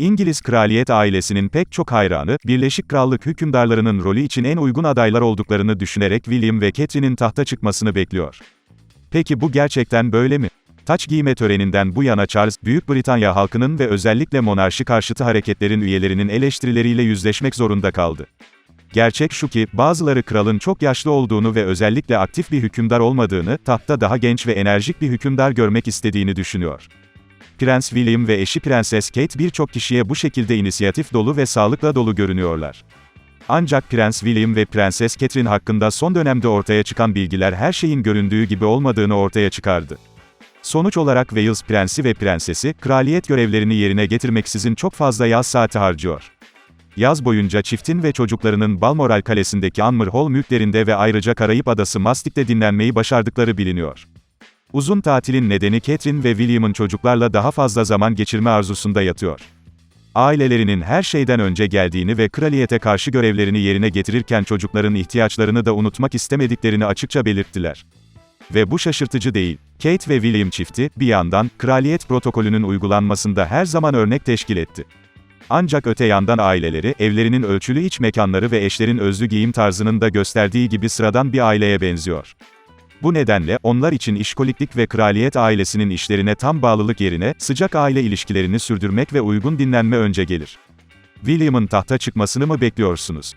İngiliz kraliyet ailesinin pek çok hayranı, Birleşik Krallık hükümdarlarının rolü için en uygun adaylar olduklarını düşünerek William ve Catherine'in tahta çıkmasını bekliyor. Peki bu gerçekten böyle mi? Taç giyme töreninden bu yana Charles, Büyük Britanya halkının ve özellikle monarşi karşıtı hareketlerin üyelerinin eleştirileriyle yüzleşmek zorunda kaldı. Gerçek şu ki, bazıları kralın çok yaşlı olduğunu ve özellikle aktif bir hükümdar olmadığını, tahtta daha genç ve enerjik bir hükümdar görmek istediğini düşünüyor. Prens William ve eşi Prenses Kate birçok kişiye bu şekilde inisiyatif dolu ve sağlıkla dolu görünüyorlar. Ancak Prens William ve Prenses Catherine hakkında son dönemde ortaya çıkan bilgiler her şeyin göründüğü gibi olmadığını ortaya çıkardı. Sonuç olarak Wales prensi ve prensesi, kraliyet görevlerini yerine getirmeksizin çok fazla yaz saati harcıyor. Yaz boyunca çiftin ve çocuklarının Balmoral Kalesi'ndeki Anmer Hall mülklerinde ve ayrıca Karayip Adası Mastik'te dinlenmeyi başardıkları biliniyor. Uzun tatilin nedeni Catherine ve William'ın çocuklarla daha fazla zaman geçirme arzusunda yatıyor. Ailelerinin her şeyden önce geldiğini ve kraliyete karşı görevlerini yerine getirirken çocukların ihtiyaçlarını da unutmak istemediklerini açıkça belirttiler. Ve bu şaşırtıcı değil. Kate ve William çifti, bir yandan, kraliyet protokolünün uygulanmasında her zaman örnek teşkil etti. Ancak öte yandan aileleri, evlerinin ölçülü iç mekanları ve eşlerin özlü giyim tarzının da gösterdiği gibi sıradan bir aileye benziyor. Bu nedenle, onlar için işkoliklik ve kraliyet ailesinin işlerine tam bağlılık yerine, sıcak aile ilişkilerini sürdürmek ve uygun dinlenme önce gelir. William'ın tahta çıkmasını mı bekliyorsunuz?